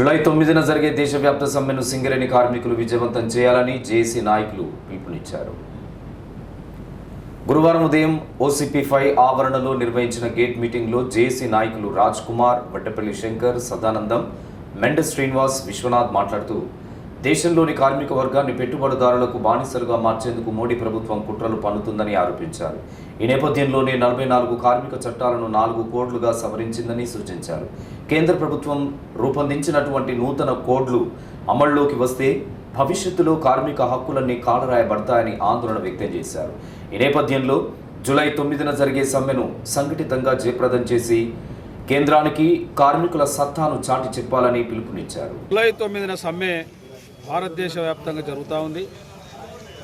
July తొమ్మిదిన జరిగే దేశవ్యాప్త సమ్మెను సింగరేణి కార్మికులు విజయవంతం చేయాలని జేసీ నాయకులు పిలుపునిచ్చారు. గురువారం ఉదయం ఓసీపీ ఫైవ్ ఆవరణలో నిర్వహించిన గేట్ మీటింగ్లో జేసీ నాయకులు రాజ్ కుమార్ వడ్డపల్లి శంకర్ సదానందం మెండ శ్రీనివాస్ విశ్వనాథ్ మాట్లాడుతూ దేశంలోని కార్మిక వర్గాన్ని పెట్టుబడిదారులకు బానిసలుగా మార్చేందుకు మోడీ ప్రభుత్వం కుట్రలు పన్నుతుందని ఆరోపించారు. ఈ నేపథ్యంలోనే నలభై నాలుగు కార్మిక చట్టాలను నాలుగు కోడ్లుగా సవరించిందని సూచించారు. కేంద్ర ప్రభుత్వం రూపొందించినటువంటి నూతన కోడ్లు అమల్లోకి వస్తే భవిష్యత్తులో కార్మిక హక్కులన్నీ కాలరాయబడతాయని ఆందోళన వ్యక్తం చేశారు. ఈ నేపథ్యంలో జూలై తొమ్మిదిన జరిగే సమ్మెను సంఘటితంగా జయప్రదం చేసి కేంద్రానికి కార్మికుల సత్తాను చాటి చెప్పాలని పిలుపునిచ్చారు. జూలై తొమ్మిదిన సమ్మె భారతదేశ వ్యాప్తంగా జరుగుతూ ఉంది.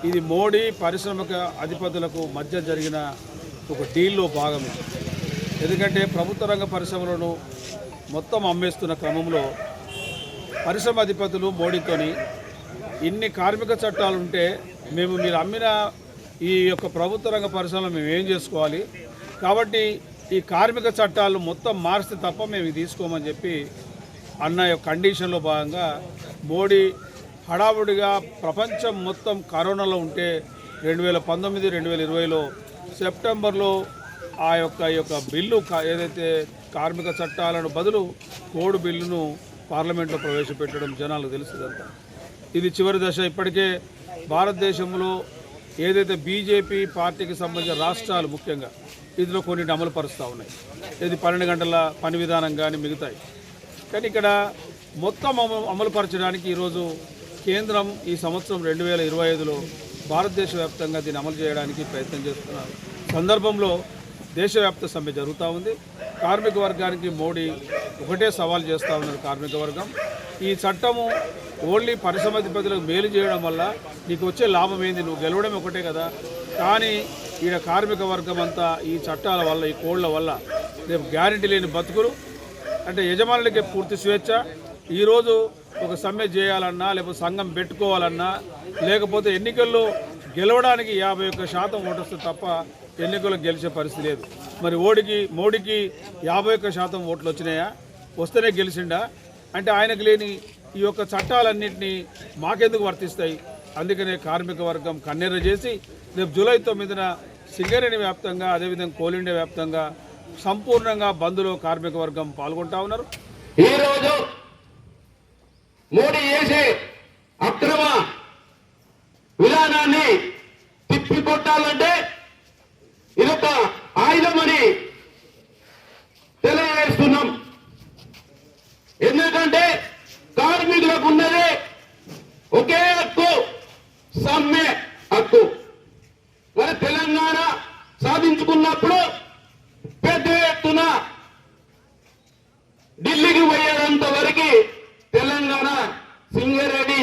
ఇది మోడీ పారిశ్రామిక అధిపతులకు మధ్య జరిగిన ఒక డీల్లో భాగం ఎందుకంటే ప్రభుత్వ రంగ పరిశ్రమలను మొత్తం అమ్మేస్తున్న క్రమంలో పరిశ్రమ అధిపతులు మోడీతోని ఇన్ని కార్మిక చట్టాలు ఉంటే మేము మీరు అమ్మిన ఈ యొక్క ప్రభుత్వ రంగ పరిశ్రమలు మేము ఏం చేసుకోవాలి? కాబట్టి ఈ కార్మిక చట్టాలు మొత్తం మారిస్తే తప్ప మేము తీసుకోమని చెప్పి అన్న యొక్క కండిషన్లో భాగంగా మోడీ హడావుడిగా ప్రపంచం మొత్తం కరోనాలో ఉంటే రెండు వేల పంతొమ్మిది రెండు వేల ఇరవైలో సెప్టెంబర్లో ఆ యొక్క ఈ యొక్క బిల్లు కా- ఏదైతే కార్మిక చట్టాలను బదులు కోడ్ బిల్లును పార్లమెంట్లో ప్రవేశపెట్టడం జనాలకు తెలుస్తుందంతా ఇది చివరి దశ. ఇప్పటికే భారతదేశంలో ఏదైతే బీజేపీ పార్టీకి సంబంధించిన రాష్ట్రాలు ముఖ్యంగా ఇందులో కొన్ని అమలు పరుస్తూ ఉన్నాయి. ఇది పన్నెండు గంటల పని విధానం కానీ మిగతాయి. కానీ ఇక్కడ మొత్తం అమలు అమలుపరచడానికి ఈరోజు కేంద్రం ఈ సంవత్సరం రెండు వేల ఇరవై ఐదులో భారతదేశ వ్యాప్తంగా దీన్ని అమలు చేయడానికి ప్రయత్నం చేస్తున్నారు. సందర్భంలో దేశవ్యాప్త సమ్మె జరుగుతూ ఉంది. కార్మిక వర్గానికి మోడీ ఒకటే సవాల్ చేస్తూ ఉన్నారు కార్మిక వర్గం. ఈ చట్టము ఓన్లీ పరిశ్రమాధిపతులకు మేలు చేయడం వల్ల నీకు వచ్చే లాభం ఏంది? నువ్వు గెలవడం ఒకటే కదా. కానీ ఈడ కార్మిక వర్గం అంతా ఈ చట్టాల వల్ల ఈ కోళ్ళ వల్ల రేపు గ్యారంటీ లేని బతుకులు. అంటే యజమానులకే పూర్తి స్వేచ్ఛ ఈరోజు ఒక సమ్మె చేయాలన్నా లేకపోతే సంఘం పెట్టుకోవాలన్నా లేకపోతే ఎన్నికల్లో గెలవడానికి యాభై ఒక్క శాతం ఓటు తప్ప ఎన్నికల్లో గెలిచే పరిస్థితి లేదు. మరి ఓడికి మోడీకి యాభై ఒక్క శాతం ఓట్లు వచ్చినాయా? వస్తేనే గెలిచిండా? అంటే ఆయనకు లేని ఈ యొక్క చట్టాలన్నింటినీ మాకెందుకు వర్తిస్తాయి? అందుకనే కార్మిక వర్గం కన్నెర్ర చేసి రేపు జూలై తొమ్మిదిన సింగరేణి వ్యాప్తంగా అదేవిధంగా కోల్ ఇండియా వ్యాప్తంగా సంపూర్ణంగా బంద్లో కార్మిక వర్గం పాల్గొంటా ఉన్నారు. ఈరోజు మోడీ చేసే అక్రమ విధానాన్ని తిప్పికొట్టాలంటే ఇదొక ఆయుధమని తెలియజేస్తున్నాం. ఎందుకంటే కార్మికులకు ఉన్నదే ఒకే హక్కు సమ్మె హక్కు మరి తెలంగాణ సాధించుకున్నప్పుడు పెద్ద ఎత్తున ఢిల్లీకి పోయేంత వరకు తెలంగాణ సింగరేణి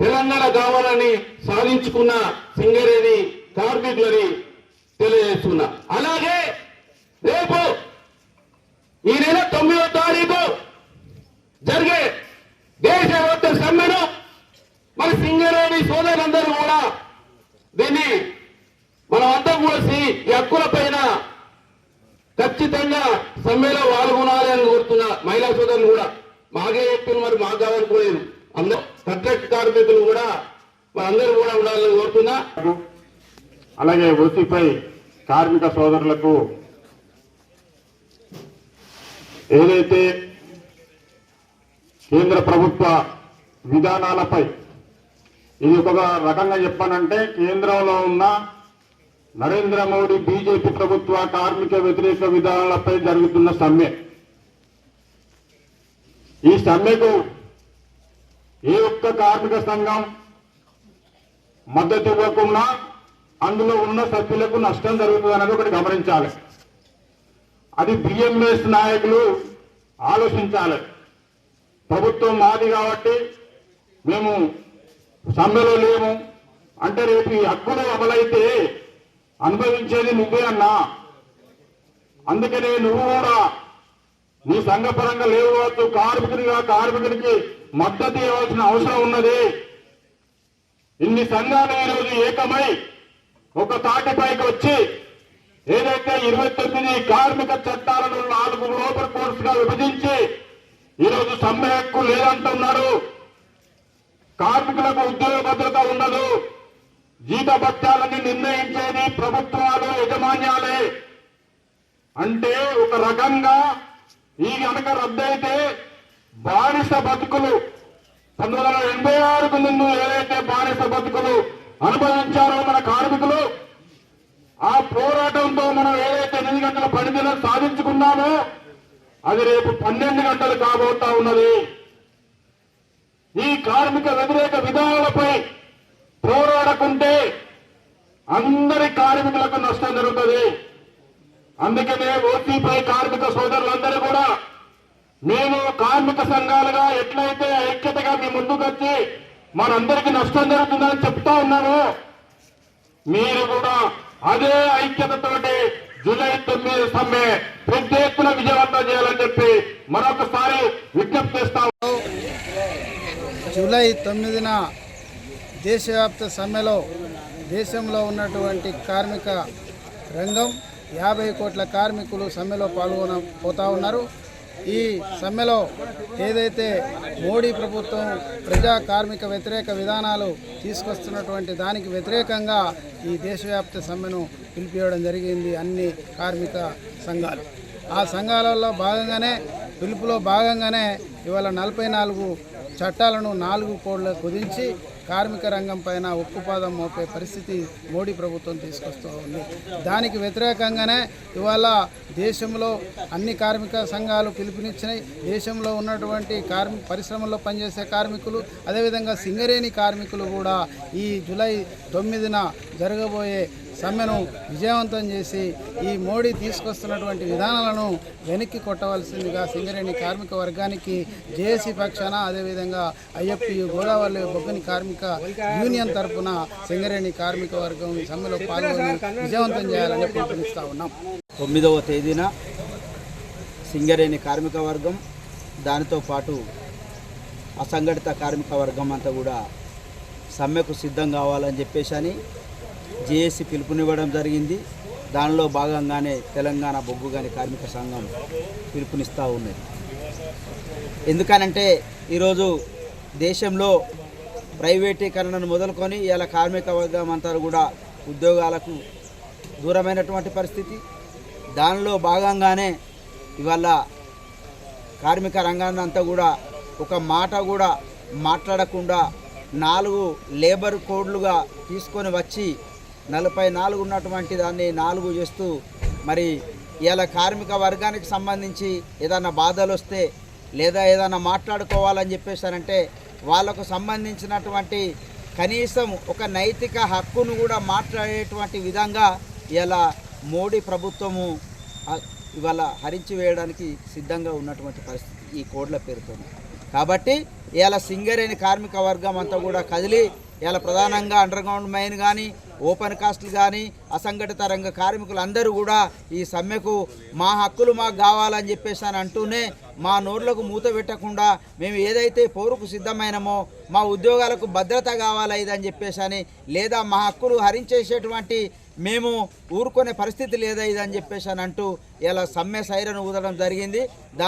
తెలంగాణ కావాలని సాధించుకున్న సింగరేణి కార్మికులని తెలియజేస్తున్నా. అలాగే రేపు ఈ నెల తొమ్మిదో తారీఖు జరిగే దేశవ్యాప్త సమ్మెను మన సింగరేణి సోదరులందరూ కూడా దీన్ని మనం అందరం కూడా సి- ఈ హక్కుల పైన ఖచ్చితంగా సమ్మెలో పాల్గొనాలి అని కోరుతున్నా మహిళా సోదరులు కూడా మాకే చెప్పిన మరి మాకు కావాలనుకోలేదు అందరూ కాంట్రాక్ట్ కార్మికులు కూడా అందరూ కూడా ఉండాలని కోరుతున్నా. అలాగే వృత్తిపై కార్మిక సోదరులకు ఏదైతే కేంద్ర ప్రభుత్వ విధానాలపై ఇది ఒక రకంగా చెప్పానంటే కేంద్రంలో ఉన్న నరేంద్ర మోడీ బీజేపీ ప్రభుత్వ కార్మిక వ్యతిరేక విధానాలపై జరుగుతున్న సమ్మె. ఈ సమ్మెకు ఏ ఒక్క కార్మిక సంఘం మద్దతు ఇవ్వకుండా అందులో ఉన్న సభ్యులకు నష్టం జరుగుతుంది అనేది ఒకటి గమనించాలి. అది బిఎంఎస్ నాయకులు ఆలోచించాలి. ప్రభుత్వం మాది కాబట్టి మేము సమ్మెలో లేము. అంటే రేపు ఈ హక్కులు అమలైతే అనుభవించేది నువ్వే అన్నా. అందుకనే నువ్వు కూడా నీ సంఘపరంగా లేవు కార్మికుడిగా కార్మికుడికి మద్దతు ఇవ్వాల్సిన అవసరం ఉన్నది. ఇన్ని సంఘాలు ఈరోజు ఏకమై ఒక తాటిపైకి వచ్చి ఏదైతే ఇరవై తొమ్మిది కార్మిక చట్టాలను నాలుగు లోపల కోర్సుగా విభజించి ఈరోజు సమ్మె హక్కు లేదంటున్నారు. కార్మికులకు ఉద్యోగ భద్రత ఉండదు జీత భత్యాలని నిర్ణయించేది ప్రభుత్వాలు యజమాన్యాలే. అంటే ఒక రకంగా ఈ గనక రద్దయితే బానిస బతుకులు. పంతొమ్మిది వందల ఎనభై ఆరుకు ముందు ఏదైతే బానిస బతుకులు అనుభవించారో మన కార్మికులు ఆ పోరాటంతో మనం ఏదైతే ఎనిమిది గంటల పరిధిలో సాధించుకున్నామో అది రేపు పన్నెండు గంటలు కాబోతా ఉన్నది. ఈ కార్మిక వ్యతిరేక విధానాలపై పోరాడకుంటే అందరి కార్మికులకు నష్టం జరుగుతుంది. అందుకనే ఓసీపై కార్మిక సోదరులందరూ కూడా మేము కార్మిక సంఘాలుగా ఎట్లయితే ఐక్యతగా మీ ముందుకొచ్చి మనందరికీ నష్టం జరుగుతుందని చెప్తా ఉన్నాము. మీరు కూడా అదే ఐక్యతతోటి జూలై తొమ్మిది సమ్మె పెద్ద ఎత్తున విజయవంతం చేయాలని చెప్పి మరొకసారి విజ్ఞప్తి చేస్తాము జూలై తొమ్మిదిన దేశవ్యాప్త సమ్మెలో దేశంలో ఉన్నటువంటి కార్మిక రంగం యాభై కోట్ల కార్మికులు సమ్మెలో పాల్గొన పోతా ఉన్నారు. ఈ సమ్మెలో ఏదైతే మోడీ ప్రభుత్వం ప్రజా కార్మిక వ్యతిరేక విధానాలు తీసుకొస్తున్నటువంటి దానికి వ్యతిరేకంగా ఈ దేశవ్యాప్త సమ్మెను పిలిపివ్వడం జరిగింది అన్ని కార్మిక సంఘాలు. ఆ సంఘాలలో భాగంగానే పిలుపులో భాగంగానే ఇవాళ నలభై నాలుగు చట్టాలను నాలుగు కోడ్లు కుదించి కార్మిక రంగం పైన ఉక్కుపాదం మోపే పరిస్థితి మోడీ ప్రభుత్వం తీసుకొస్తూ ఉంది. దానికి వ్యతిరేకంగానే ఇవాళ దేశంలో అన్ని కార్మిక సంఘాలు పిలుపునిచ్చినాయి. దేశంలో ఉన్నటువంటి కార్మి పరిశ్రమల్లో పనిచేసే కార్మికులు అదేవిధంగా సింగరేణి కార్మికులు కూడా ఈ జూలై తొమ్మిదిన జరగబోయే సమ్మెను విజయవంతం చేసి ఈ మోడీ తీసుకొస్తున్నటువంటి విధానాలను వెనక్కి కొట్టవలసిందిగా సింగరేణి కార్మిక వర్గానికి జేఏసీ పక్షాన అదేవిధంగా ఐఎఫ్టీ గోదావరి బొగ్గని కార్మిక యూనియన్ తరపున సింగరేణి కార్మిక వర్గం ఈ సమ్మెలో పాల్గొని విజయవంతం చేయాలని పిలుపునిస్తా ఉన్నాం. తొమ్మిదవ తేదీన సింగరేణి కార్మిక వర్గం దానితో పాటు అసంఘటిత కార్మిక వర్గం అంతా కూడా సమ్మెకు సిద్ధం కావాలని చెప్పేసి అని జేఏసీ పిలుపునివ్వడం జరిగింది. దానిలో భాగంగానే తెలంగాణ బొగ్గు గాని కార్మిక సంఘం పిలుపునిస్తూ ఉన్నది. ఎందుకనంటే ఈరోజు దేశంలో ప్రైవేటీకరణను మొదలుకొని ఇలా కార్మిక వర్గం అంతా కూడా ఉద్యోగాలకు దూరమైనటువంటి పరిస్థితి. దానిలో భాగంగానే ఇవాళ కార్మిక రంగాన్ని అంతా కూడా ఒక మాట కూడా మాట్లాడకుండా నాలుగు లేబర్ కోడ్లుగా తీసుకొని వచ్చి నలభై నాలుగు ఉన్నటువంటి దాన్ని నాలుగు చేస్తూ మరి ఇలా కార్మిక వర్గానికి సంబంధించి ఏదైనా బాధలు వస్తే లేదా ఏదైనా మాట్లాడుకోవాలని చెప్పేసారంటే వాళ్ళకు సంబంధించినటువంటి కనీసం ఒక నైతిక హక్కును కూడా మాట్లాడేటువంటి విధంగా ఇలా మోడీ ప్రభుత్వము ఇవాళ హరించి వేయడానికి సిద్ధంగా ఉన్నటువంటి పరిస్థితి ఈ కోడ్ల పేరుతో కాబట్టి ఇవాళ సింగరేణి కార్మిక వర్గం అంతా కూడా కదిలి ఇలా ప్రధానంగా అండర్గ్రౌండ్ మైన్ కానీ ఓపెన్ కాస్ట్లు కానీ అసంఘటిత రంగ కార్మికులందరూ కూడా ఈ సమ్మెకు మా హక్కులు మాకు కావాలని చెప్పేసి అని అంటూనే మా నోర్లకు మూత పెట్టకుండా మేము ఏదైతే పోరుకు సిద్ధమైనమో మా ఉద్యోగాలకు భద్రత కావాలా ఇదని చెప్పేసి అని లేదా మా హక్కులు హరించేసేటువంటి మేము ఊరుకునే పరిస్థితి లేదా ఇదని చెప్పేసి అని అంటూ ఇలా సమ్మె సైరను ఊదడం జరిగింది.